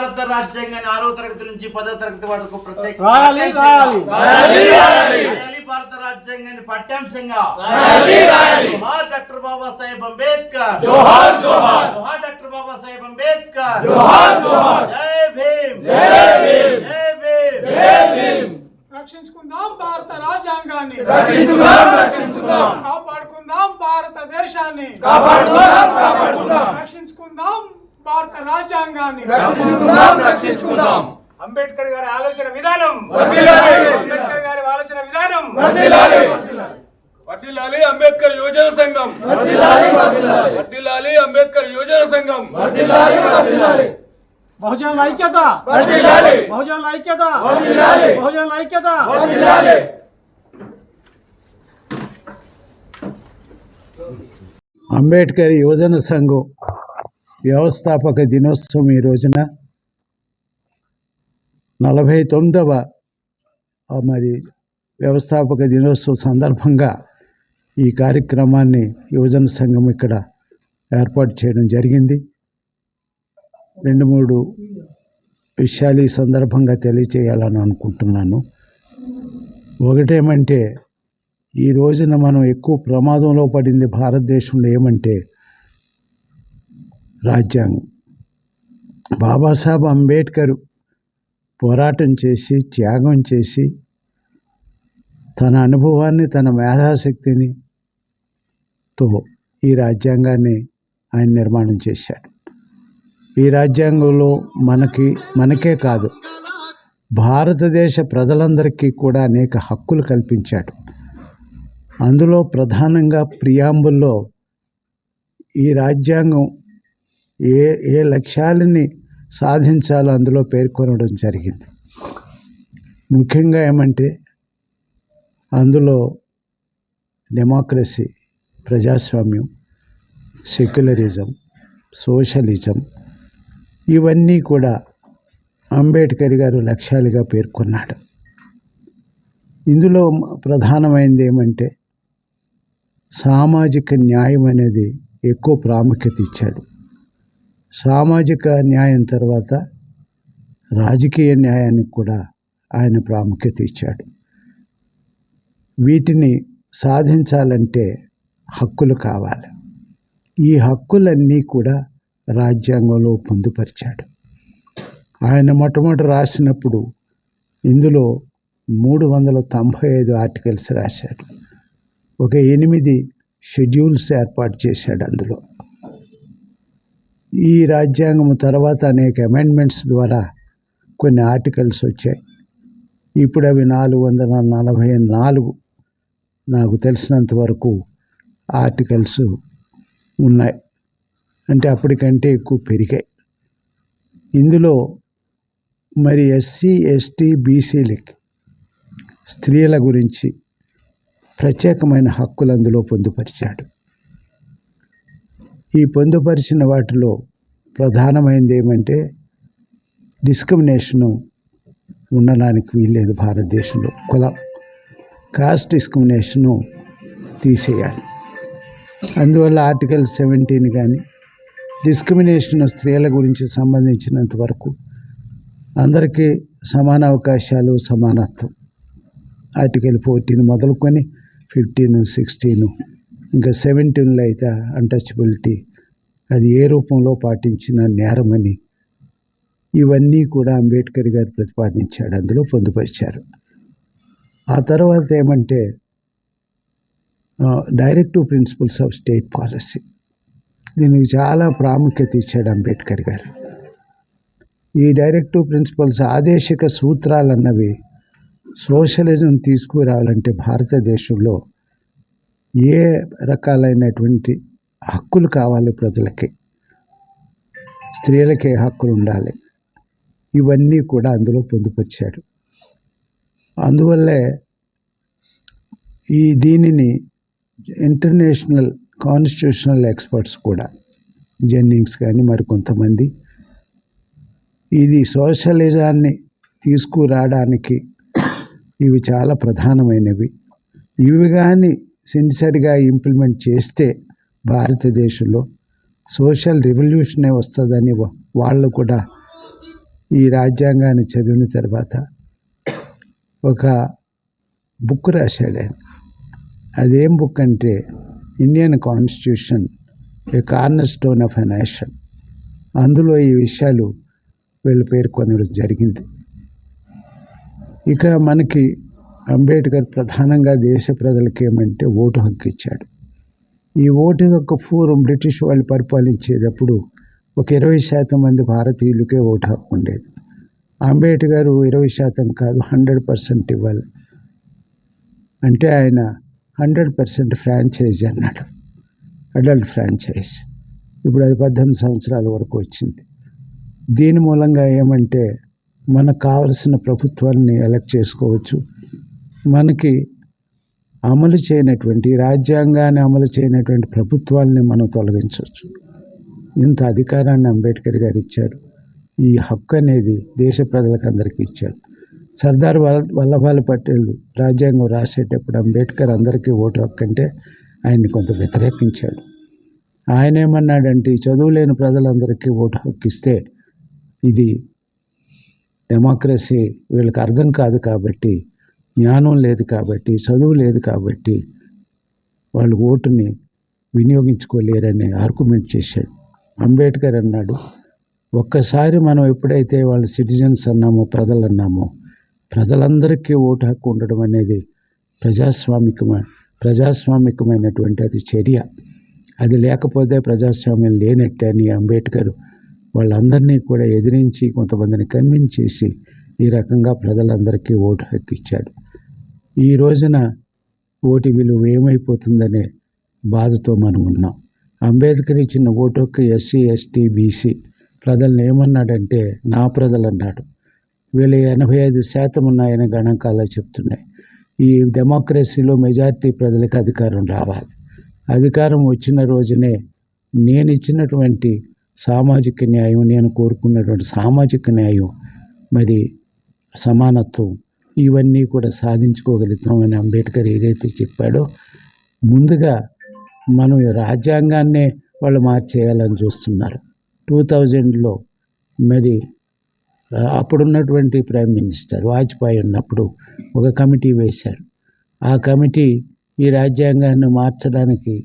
భారత రాజ్యాంగాన్ని ఆరో తరగతి నుంచి పదో తరగతి వరకు ప్రత్యేక రాయాలి, పాఠ్యాంశంగా- రాయాలి. రాయాలి భారత రాజ్యాంగాన్ని పాఠ్యాంశంగా జోహార్ డాక్టర్ బాబాసాహెబ్ అంబేద్కర్. జోహార్ జోహార్. జోహార్ డాక్టర్ బాబాసాహెబ్ అంబేద్కర్. జోహార్ జోహార్. జై భీమ్. జై భీమ్. జై భీమ్. జై భీమ్. రక్షించుకుందాం భారత రాజ్యాంగాన్ని. రక్షించుదాం రక్షించుదాం కాపాడుకుందాం భారతదేశాన్ని కాపాడుకుందాం కాపాడుకుందాం. రక్షించుకుందాం భారత రాజ్యాంగాన్ని రక్షించుకుందాం రక్షించుకుందాం అంబేద్కర్ గారి ఆలోచన విధానం. వర్ధిల్లాలి. అంబేద్కర్ గారి ఆలోచన విధానం. వర్ధిల్లాలి. వర్ధిల్లాలి అంబేద్కర్ యువజన సంఘం. వర్ధిల్లాలి అంబేద్కర్ యువజన సంఘం. వర్ధిల్లాలి వర్ధిల్లాలి. బహుజనుల ఐక్యత. వర్ధిల్లాలి. బహుజనుల ఐక్యత. వర్ధిల్లాలి. బహుజనుల ఐక్యత. వర్ధిల్లాలి. అంబేద్కర్ యువజన సంఘం. వ్యవస్థాపక దినోత్సవం ఈ రోజున నలభై తొమ్మిదవ మరి వ్యవస్థాపక దినోత్సవం సందర్భంగా ఈ కార్యక్రమాన్ని యువజన సంఘం ఇక్కడ ఏర్పాటు చేయడం జరిగింది. రెండు మూడు విషయాలు ఈ సందర్భంగా తెలియచేయాలని అనుకుంటున్నాను. ఒకటేమంటే ఈ రోజున మనం ఎక్కువ ప్రమాదంలో పడింది భారతదేశంలో ఏమంటే రాజ్యాంగం. బాబాసాహెబ్ అంబేద్కర్ పోరాటం చేసి త్యాగం చేసి తన అనుభవాన్ని తన మేధాశక్తిని తో ఈ రాజ్యాంగాన్ని ఆయన నిర్మాణం చేశాడు. ఈ రాజ్యాంగంలో మనకి మనకే కాదు భారతదేశ ప్రజలందరికీ కూడా అనేక హక్కులు కల్పించాడు. అందులో ప్రధానంగా ప్రియాంబుల్లో ఈ రాజ్యాంగం ఏ ఏ లక్ష్యాలని సాధించాలో అందులో పేర్కొనడం జరిగింది. ముఖ్యంగా ఏమంటే అందులో డెమోక్రసీ ప్రజాస్వామ్యం సెక్యులరిజం సోషలిజం ఇవన్నీ కూడా అంబేద్కర్ గారు లక్ష్యాలుగా పేర్కొన్నాడు. ఇందులో ప్రధానమైనది ఏమంటే సామాజిక న్యాయం అనేది ఎక్కువ ప్రాముఖ్యత ఇచ్చాడు. సామాజిక న్యాయం తర్వాత రాజకీయ న్యాయానికి కూడా ఆయన ప్రాముఖ్యత ఇచ్చాడు. వీటిని సాధించాలంటే హక్కులు కావాలి. ఈ హక్కులన్నీ కూడా రాజ్యాంగంలో పొందుపరిచాడు. ఆయన మొట్టమొదటి రాసినప్పుడు ఇందులో మూడు వందల తొంభై ఐదు ఆర్టికల్స్ రాశాడు. ఒక ఎనిమిది షెడ్యూల్స్ ఏర్పాటు చేశాడు అందులో. ఈ రాజ్యాంగం తర్వాత అనేక అమెండ్మెంట్స్ ద్వారా కొన్ని ఆర్టికల్స్ వచ్చాయి. ఇప్పుడు అవి నాలుగు వందల నలభై నాలుగు. నాకు తెలిసినంత వరకు ఆర్టికల్స్ ఉన్నాయి. అంటే అప్పటికంటే ఎక్కువ పెరిగాయి. ఇందులో మరి ఎస్సీ ఎస్టీ బీసీలకి స్త్రీల గురించి ప్రత్యేకమైన హక్కులు అందులో పొందుపరిచాడు. ఈ పొందుపరిచిన వాటిలో ప్రధానమైనది ఏమంటే డిస్క్రిమినేషను ఉండడానికి వీల్లేదు భారతదేశంలో. కులం కాస్ట్ డిస్క్రిమినేషను తీసేయాలి. అందువల్ల ఆర్టికల్ సెవెంటీన్ కానీ డిస్క్రిమినేషన్ స్త్రీల గురించి సంబంధించినంత వరకు అందరికీ సమాన అవకాశాలు సమానత్వం. ఆర్టికల్ ఫోర్టీన్ మొదలుకొని ఫిఫ్టీన్ సిక్స్టీను ఇంకా సెవెంటీన్లో అయితే అన్టచబిలిటీ అది ఏ రూపంలో పాటించిన నేరమని. ఇవన్నీ కూడా అంబేద్కర్ గారు ప్రతిపాదించాడు అందులో పొందుపరిచారు. ఆ తర్వాత ఏమంటే directive principles of state policy దీనికి చాలా ప్రాముఖ్యత ఇచ్చాడు అంబేద్కర్ గారు. ఈ డైరెక్టివ్ ప్రిన్సిపల్స్ ఆదేశిక సూత్రాలు అన్నవి సోషలిజం తీసుకురావాలంటే భారతదేశంలో ఏ రకాలైనటువంటి హక్కులు కావాలి ప్రజలకి? స్త్రీలకి హక్కులు ఉండాలి? ఇవన్నీ కూడా అందులో పొందుపరిచాడు. అందువల్లే ఈ దీనిని ఇంటర్నేషనల్ కాన్స్టిట్యూషనల్ ఎక్స్పర్ట్స్ కూడా జెన్నింగ్స్ కానీ మరికొంతమంది ఇది సోషలిజాన్ని తీసుకురావడానికి ఇవి చాలా ప్రధానమైనవి. ఇవి కానీ సిన్సియర్గా ఇంప్లిమెంట్ చేస్తే భారతదేశంలో సోషల్ రెవల్యూషనే వస్తుందని వాళ్ళు కూడా ఈ రాజ్యాంగాన్ని చదివిన తర్వాత ఒక బుక్ రాశాడు ఆయన. అదేం బుక్ అంటే Indian constitution a corner stone of a nation. అందులో ఈ విషయాలు వీళ్ళు పేర్కొనడం జరిగింది. ఇక మనకి అంబేద్కర్ ప్రధానంగా దేశ ప్రజలకి ఏమంటే ఓటు హక్కు ఇచ్చాడు. ఈ ఓటు హక్కు పూర్వం బ్రిటిష్ వాళ్ళు పరిపాలించేటప్పుడు ఒక ఇరవై శాతం మంది భారతీయులకే ఓటు హక్కు ఉండేది. అంబేద్కర్ ఇరవై శాతం కాదు హండ్రెడ్ పర్సెంట్ ఇవ్వాలి అంటే ఆయన హండ్రెడ్ పర్సెంట్ ఫ్రాంచైజ్ అన్నాడు. Adult franchise. ఇప్పుడు అది పద్దెనిమిది సంవత్సరాల వరకు వచ్చింది. దీని మూలంగా ఏమంటే మనకు కావలసిన ప్రభుత్వాన్ని ఎలక్ట్ చేసుకోవచ్చు మనకి అమలు చేయనటువంటి రాజ్యాంగాన్ని అమలు చేయనటువంటి ప్రభుత్వాల్ని మనం తొలగించవచ్చు. ఇంత అధికారాన్ని అంబేద్కర్ గారు ఇచ్చారు. ఈ హక్కు అనేది దేశ ప్రజలకు అందరికీ ఇచ్చారు. సర్దార్ వల్లభాయ్ పటేల్ రాజ్యాంగం రాసేటప్పుడు అంబేద్కర్ అందరికీ ఓటు హక్కు అంటే ఆయన్ని కొంత వ్యతిరేకించాడు. ఆయన ఏమన్నాడంటే ఈ చదువు లేని ప్రజలందరికీ ఓటు హక్కు ఇస్తే ఇది డెమోక్రసీ వీళ్ళకి అర్థం కాదు కాబట్టి జ్ఞానం లేదు కాబట్టి చదువు లేదు కాబట్టి వాళ్ళు ఓటుని వినియోగించుకోలేరని ఆర్గ్యుమెంట్ చేశాడు. అంబేద్కర్ అన్నాడు ఒక్కసారి మనం ఎప్పుడైతే వాళ్ళు సిటిజన్స్ అన్నామో ప్రజలు అన్నామో ప్రజలందరికీ ఓటు హక్కు ఉండడం అనేది ప్రజాస్వామికమైన ప్రజాస్వామికమైనటువంటి అది చర్య. అది లేకపోతే ప్రజాస్వామ్యం లేనట్టే అని అంబేద్కర్ వాళ్ళందరినీ కూడా ఎదిరించి కొంతమందిని కన్విన్స్ చేసి ఈ రకంగా ప్రజలందరికీ ఓటు హక్కు ఇచ్చాడు. ఈ రోజున ఓటు విలువ ఏమైపోతుందనే బాధతో మనం ఉన్నాం. అంబేద్కర్ ఇచ్చిన ఓటు హక్కు ఎస్సీ ఎస్టీ బీసీ ప్రజల్ని ఏమన్నాడంటే నా ప్రజలు అన్నాడు వీళ్ళు ఎనభై ఐదు శాతం ఉన్నాయని గణాంకాలు చెప్తున్నాయి. ఈ డెమోక్రసీలో మెజారిటీ ప్రజలకు అధికారం రావాలి. అధికారం వచ్చిన రోజునే నేను ఇచ్చినటువంటి సామాజిక న్యాయం నేను కోరుకున్నటువంటి సామాజిక న్యాయం మరి సమానత్వం ఇవన్నీ కూడా సాధించుకోగలుగుతామని అంబేద్కర్ ఏదైతే చెప్పాడో ముందుగా మనం రాజ్యాంగాన్నే వాళ్ళు మార్చేయాలని చూస్తున్నారు. టూ థౌజండ్లో మరి అప్పుడున్నటువంటి ప్రైమ్ మినిస్టర్ వాజ్పేయి ఉన్నప్పుడు ఒక కమిటీ వేశారు. ఆ కమిటీ ఈ రాజ్యాంగాన్ని మార్చడానికి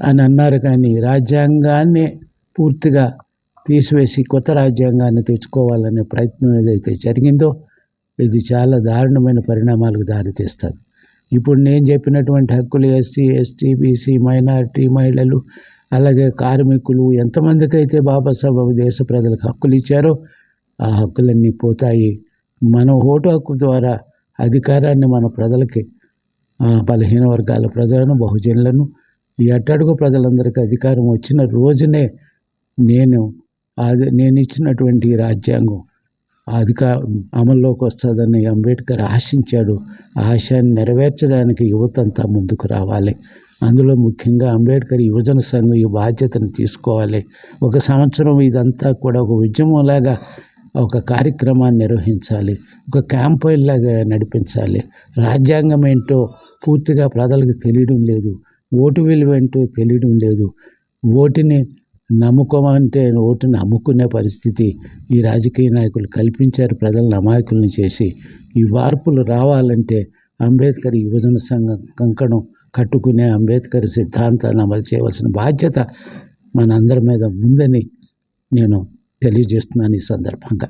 అని అన్నారు కానీ రాజ్యాంగాన్ని పూర్తిగా తీసివేసి కొత్త రాజ్యాంగాన్ని తెచ్చుకోవాలనే ప్రయత్నం ఏదైతే జరిగిందో ఇది చాలా దారుణమైన పరిణామాలకు దారితీస్తుంది ఇప్పుడు నేను చెప్పినటువంటి హక్కులు ఎస్సీ ఎస్టీ బీసీ మైనారిటీ మహిళలు అలాగే కార్మికులు ఎంతమందికి అయితే బాబాసాహెబ్ దేశ ప్రజలకు హక్కులు ఇచ్చారో ఆ హక్కులన్నీ పోతాయి. మన ఓటు హక్కు ద్వారా అధికారాన్ని మన ప్రజలకి బలహీన వర్గాల ప్రజలను బహుజనులను ఈ అట్టడుగు ప్రజలందరికీ అధికారం వచ్చిన రోజునే నేను అది నేను ఇచ్చినటువంటి రాజ్యాంగం అధికా అమల్లోకి వస్తుందని అంబేద్కర్ ఆశించాడు. ఆ ఆశయాన్ని నెరవేర్చడానికి యువతంతా ముందుకు రావాలి. అందులో ముఖ్యంగా అంబేద్కర్ యువజన సంఘం ఈ బాధ్యతను తీసుకోవాలి. ఒక సంవత్సరం ఇదంతా కూడా ఒక ఉద్యమంలాగా ఒక కార్యక్రమాన్ని నిర్వహించాలి. ఒక క్యాంపెయిన్ లాగా నడిపించాలి. రాజ్యాంగం ఏంటో పూర్తిగా ప్రజలకు తెలియడం లేదు. ఓటు విలువ ఏంటో తెలియడం లేదు. ఓటుని నమ్ముకోమంటే ఓటుని అమ్ముకునే పరిస్థితి ఈ రాజకీయ నాయకులు కల్పించారు ప్రజలను అమాయకులను చేసి. ఈ మార్పులు రావాలంటే అంబేద్కర్ యువజన సంఘం కంకణం కట్టుకునే అంబేద్కర్ సిద్ధాంతాన్ని అమలు చేయవలసిన బాధ్యత మనందరి మీద ఉందని నేను తెలియజేస్తున్నాను ఈ సందర్భంగా.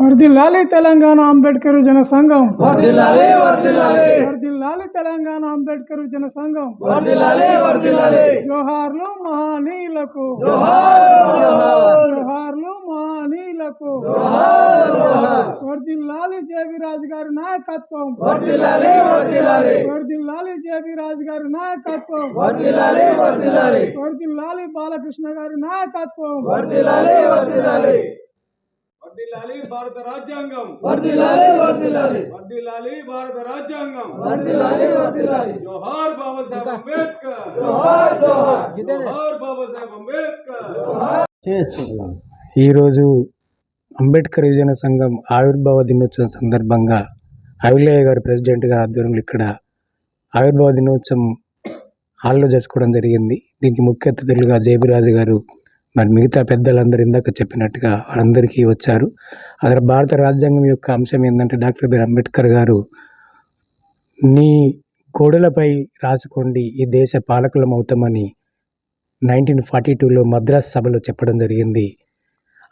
వర్దిల్లాలి తెలంగాణ అంబేద్కర్ జన సంఘం వర్ధిల్లాలి వర్ధిల్లాలి వర్దిల్లాలి తెలంగాణ అంబేద్కర్ జన సంఘం జోహార్లు మహానీయులకు. జోహార్ జోహార్. జోహార్లు మహానీయులకు. జోహార్ జోహార్. వర్దిల్లాలి జేబీ రాజు గారి నాయకత్వం. వర్ధిల్లాలి వర్దిల్లాలి. జేబీ రాజు గారి నాయకత్వం. వర్ధిల్లాలి వర్ధిల్లాలి వర్దిల్లాలి బాలకృష్ణ గారి నాయకత్వం. వర్ధిల్లాలి వర్ధిల్లాలి వర్ధిల్లాలి భారత రాజ్యాంగం. వర్ధిల్లాలి వర్ధిల్లాలి వర్ధిల్లాలి భారత రాజ్యాంగం. వర్ధిల్లాలి వర్ధిల్లాలి జోహార్ బాబాసాహెబ్ అంబేద్కర్. జోహార్ జోహార్. జోహార్ బాబాసాహెబ్ అంబేద్కర్. ఈరోజు అంబేద్కర్ యువజన సంఘం ఆవిర్భావ దినోత్సవం సందర్భంగా అవిలయ్య గారు ప్రెసిడెంట్ గారి ఆధ్వర్యంలో ఇక్కడ ఆవిర్భావ దినోత్సవం హాల్లో చేసుకోవడం జరిగింది. దీనికి ముఖ్య అతిథులుగా జయబిరాజు గారు మరి మిగతా పెద్దలందరూ ఇందాక చెప్పినట్టుగా వారందరికీ వచ్చారు. అక్కడ భారత రాజ్యాంగం యొక్క అంశం ఏంటంటే డాక్టర్ బిఆర్ అంబేద్కర్ గారు నీ గోడలపై రాసుకోండి ఈ దేశ పాలకులం అవుతామని నైన్టీన్ ఫార్టీ టూలో మద్రాస్ సభలో చెప్పడం జరిగింది.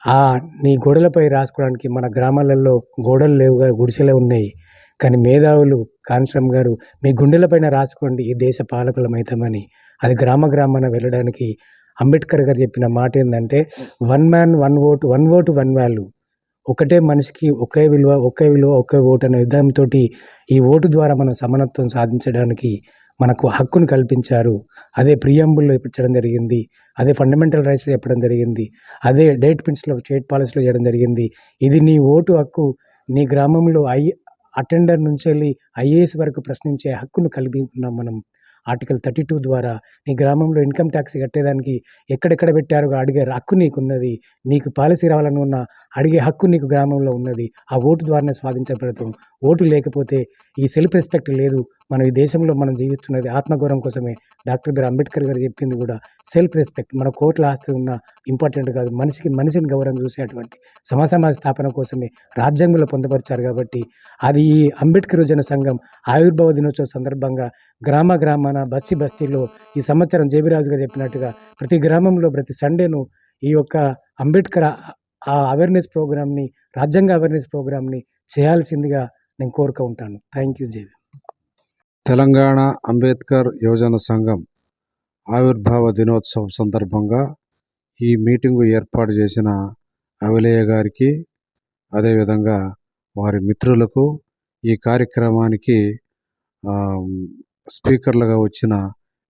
ఆ నీ గోడలపై రాసుకోవడానికి మన గ్రామాలలో గోడలు లేవుగా గుడిసెలే ఉన్నాయి. కానీ మేధావులు కాన్శ్రమ్ గారు మీ గుండెలపైన రాసుకోండి ఈ దేశ పాలకులం అవుతామని. అది గ్రామ గ్రామాన వెళ్ళడానికి అంబేద్కర్ గారు చెప్పిన మాట ఏంటంటే one man one vote one vote one value. ఒకటే మనిషికి ఒకే విలువ ఒకే విలువ ఒకే ఓటు అనే విధానంతో ఈ ఓటు ద్వారా మనం సమానత్వం సాధించడానికి మనకు హక్కును కల్పించారు. అదే ప్రియంబుల్లో ఇప్పించడం జరిగింది. అదే ఫండమెంటల్ రైట్స్లో చెప్పడం జరిగింది. అదే డేట్ పిన్స్లో స్టేట్ పాలసీలో చేయడం జరిగింది. ఇది నీ ఓటు హక్కు. నీ గ్రామంలో ఐ అటెండర్ నుంచి వెళ్ళి ఐఏఎస్ వరకు ప్రశ్నించే హక్కును కలిగి ఉన్నాం మనం. ఆర్టికల్ థర్టీ టూ ద్వారా నీ గ్రామంలో ఇన్కమ్ ట్యాక్స్ కట్టేదానికి ఎక్కడెక్కడ పెట్టారో అడిగే హక్కు నీకున్నది నీకు పాలసీ రావాలని ఉన్న అడిగే హక్కు నీకు గ్రామంలో ఉన్నది. ఆ ఓటు ద్వారానే సాధించబడతాం ఓటు లేకపోతే ఈ సెల్ఫ్ రెస్పెక్ట్ లేదు. మనం ఈ దేశంలో మనం జీవిస్తున్నది ఆత్మగౌరవం కోసమే. డాక్టర్ బిఆర్ అంబేద్కర్ గారు చెప్పింది కూడా సెల్ఫ్ రెస్పెక్ట్. మన కోట్ల ఆస్తి ఉన్న ఇంపార్టెంట్ కాదు. మనిషికి మనిషిని గౌరవం చూసేటువంటి సమాజ స్థాపన కోసమే రాజ్యాంగంలో పొందపరిచారు కాబట్టి అది ఈ అంబేద్కర్ జన సంఘం ఆవిర్భావ దినోత్సవం సందర్భంగా గ్రామ గ్రామాన బస్తి బస్తీలో ఈ సంవత్సరం జేబిరాజు గారు చెప్పినట్టుగా ప్రతి గ్రామంలో ప్రతి సండేను ఈ యొక్క అంబేద్కర్ ఆ అవేర్నెస్ ప్రోగ్రామ్ని రాజ్యాంగ అవేర్నెస్ ప్రోగ్రామ్ని చేయాల్సిందిగా నేను కోరుతూ ఉంటాను. Thank you JV Telangana Ambedkar యువజన సంఘం ఆవిర్భావ దినోత్సవం సందర్భంగా ఈ మీటింగు ఏర్పాటు చేసిన అవిలయ్య గారికి అదేవిధంగా వారి మిత్రులకు ఈ కార్యక్రమానికి స్పీకర్లుగా వచ్చిన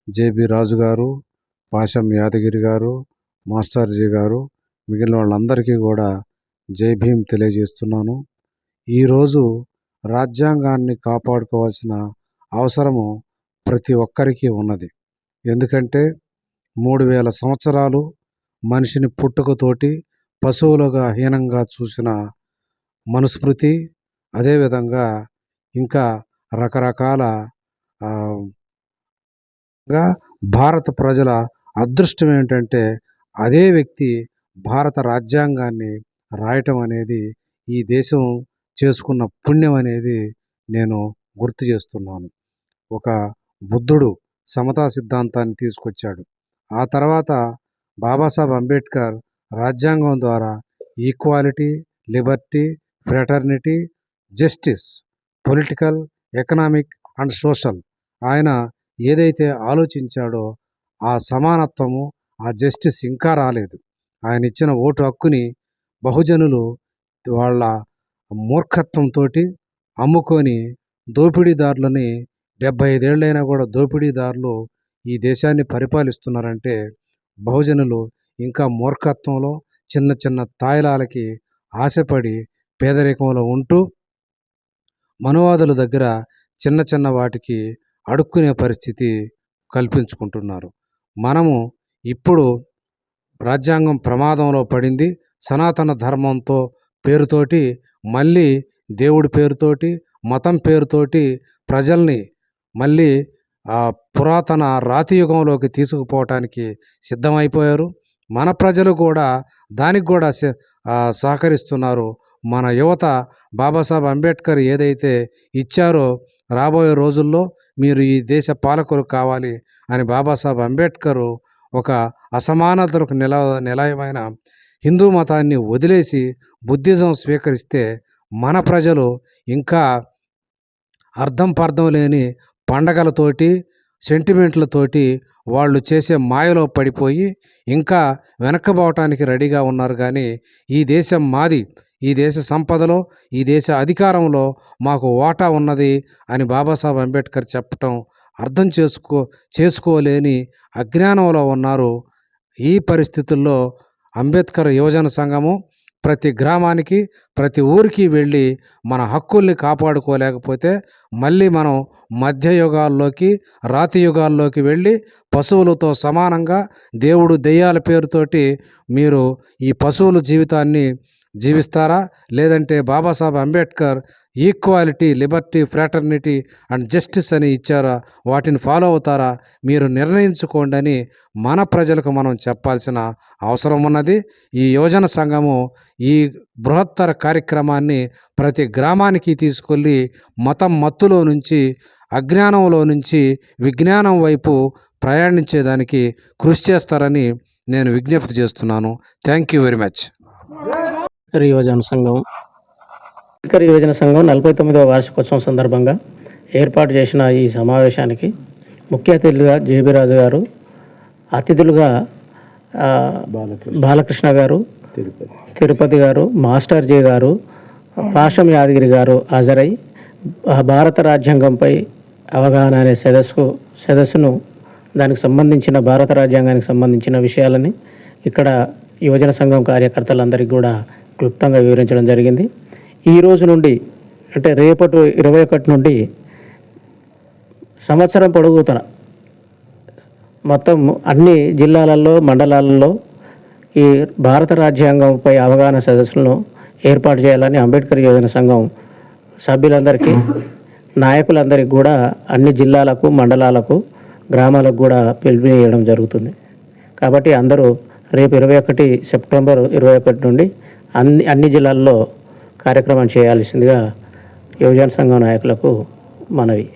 జేబి రాజు గారు పాషం యాదగిరి గారు మాస్టర్జీ గారు మిగిలిన వాళ్ళందరికీ కూడా జై భీమ్ తెలియజేస్తున్నాను. ఈరోజు రాజ్యాంగాన్ని కాపాడుకోవాల్సిన అవసరము ప్రతి ఒక్కరికి ఉన్నది. ఎందుకంటే మూడు వేల సంవత్సరాలు మనిషిని పుట్టుకతోటి పశువులుగా హీనంగా చూసిన మనుస్మృతి అదేవిధంగా ఇంకా రకరకాల గా భారత ప్రజల అదృష్టం ఏంటంటే అదే వ్యక్తి భారత రాజ్యాంగాన్ని రాయటం అనేది ఈ దేశం చేసుకున్న పుణ్యం అనేది నేను గుర్తు చేస్తున్నాను. ఒక బుద్ధుడు సమతా సిద్ధాంతాన్ని తీసుకొచ్చాడు. ఆ తర్వాత బాబాసాహెబ్ అంబేద్కర్ రాజ్యాంగం ద్వారా equality liberty fraternity justice political economic and social. ఆయన ఏదైతే ఆలోచించాడో ఆ సమానత్వము ఆ జస్టిస్ ఇంకా రాలేదు. ఆయన ఇచ్చిన ఓటు హక్కుని బహుజనులు వాళ్ళ మూర్ఖత్వంతో అమ్ముకొని దోపిడీదారులని డెబ్బై ఐదేళ్ళైనా కూడా దోపిడీదారులు ఈ దేశాన్ని పరిపాలిస్తున్నారంటే బహుజనులు ఇంకా మూర్ఖత్వంలో చిన్న చిన్న తాయిలాలకి ఆశపడి పేదరికంలో ఉంటూ మనువాదుల దగ్గర చిన్న చిన్న వాటికి అడుక్కునే పరిస్థితి కల్పించుకుంటున్నారు. మనము ఇప్పుడు రాజ్యాంగం ప్రమాదంలో పడింది సనాతన ధర్మంతో పేరుతోటి మళ్ళీ దేవుడి పేరుతోటి మతం పేరుతోటి ప్రజల్ని మళ్ళీ ఆ పురాతన రాతి యుగంలోకి తీసుకుపోవటానికి సిద్ధమైపోయారు. మన ప్రజలు కూడా దానికి కూడా సహకరిస్తున్నారు. మన యువత బాబాసాహెబ్ అంబేద్కర్ ఏదైతే ఇచ్చారో రాబోయే రోజుల్లో మీరు ఈ దేశ పాలకులు కావాలి అని బాబాసాహెబ్ అంబేద్కర్ ఒక అసమానతలకు నిల నిలయమైన హిందూ మతాన్ని వదిలేసి బుద్ధిజం స్వీకరిస్తే మన ప్రజలు ఇంకా అర్థం పర్థం లేని పండగలతోటి సెంటిమెంట్లతోటి వాళ్ళు చేసే మాయలో పడిపోయి ఇంకా వెనక్కబోవటానికి రెడీగా ఉన్నారు. కానీ ఈ దేశం మాది. ఈ దేశ సంపదలో ఈ దేశ అధికారంలో మాకు వాటా ఉన్నది అని బాబాసాహెబ్ అంబేద్కర్ చెప్పటం అర్థం చేసుకో చేసుకోలేని అజ్ఞానంలో ఉన్నారు. ఈ పరిస్థితుల్లో అంబేద్కర్ యువజన సంఘము ప్రతి గ్రామానికి ప్రతి ఊరికి వెళ్ళి మన హక్కుల్ని కాపాడుకోలేకపోతే మళ్ళీ మనం మధ్యయుగాల్లోకి రాతి యుగాల్లోకి వెళ్ళి పశువులతో సమానంగా దేవుడు దెయ్యాల పేరుతోటి మీరు ఈ పశువుల జీవితాన్ని జీవిస్తారా? లేదంటే Babasaheb Ambedkar equality liberty fraternity and justice అని ఇచ్చారా? వాటిని ఫాలో అవుతారా? మీరు నిర్ణయించుకోండి అని మన ప్రజలకు మనం చెప్పాల్సిన అవసరం ఉన్నది. ఈ యువజన సంఘము ఈ బృహత్తర కార్యక్రమాన్ని ప్రతి గ్రామానికి తీసుకెళ్ళి మతం మత్తులో నుంచి అజ్ఞానంలో నుంచి విజ్ఞానం వైపు ప్రయాణించేదానికి కృషి చేస్తారని నేను విజ్ఞప్తి చేస్తున్నాను. Thank you very much. యువజన సంఘం. అంబేద్కర్ యువజన సంఘం నలభై తొమ్మిదవ వార్షికోత్సవం సందర్భంగా ఏర్పాటు చేసిన ఈ సమావేశానికి ముఖ్య అతిథులుగా జేబీరాజు గారు అతిథులుగా బాలకృష్ణ. గారు తిరుపతి. గారు మాస్టర్ జే గారు పాషం యాదగిరి గారు హాజరై ఆ భారత రాజ్యాంగంపై అవగాహన అనే సదస్సు సదస్సును దానికి సంబంధించిన భారత రాజ్యాంగానికి సంబంధించిన విషయాలని ఇక్కడ యువజన సంఘం కార్యకర్తలందరికీ కూడా క్లుప్తంగా వివరించడం జరిగింది. ఈ రోజు నుండి అంటే రేపటి ఇరవై ఒకటి నుండి సంవత్సరం పొడుగుతన మొత్తం అన్ని జిల్లాలలో మండలాలలో ఈ భారత రాజ్యాంగంపై అవగాహన సదస్సులను ఏర్పాటు చేయాలని అంబేద్కర్ యోజన సంఘం సభ్యులందరికీ నాయకులందరికీ కూడా అన్ని జిల్లాలకు మండలాలకు గ్రామాలకు కూడా పిలుపునియడం జరుగుతుంది. కాబట్టి అందరూ రేపు ఇరవై ఒకటి సెప్టెంబర్ ఇరవై ఒకటి నుండి అన్ని అన్ని జిల్లాల్లో కార్యక్రమం చేయాల్సిందిగా యువజన సంఘం నాయకులకు మనవి.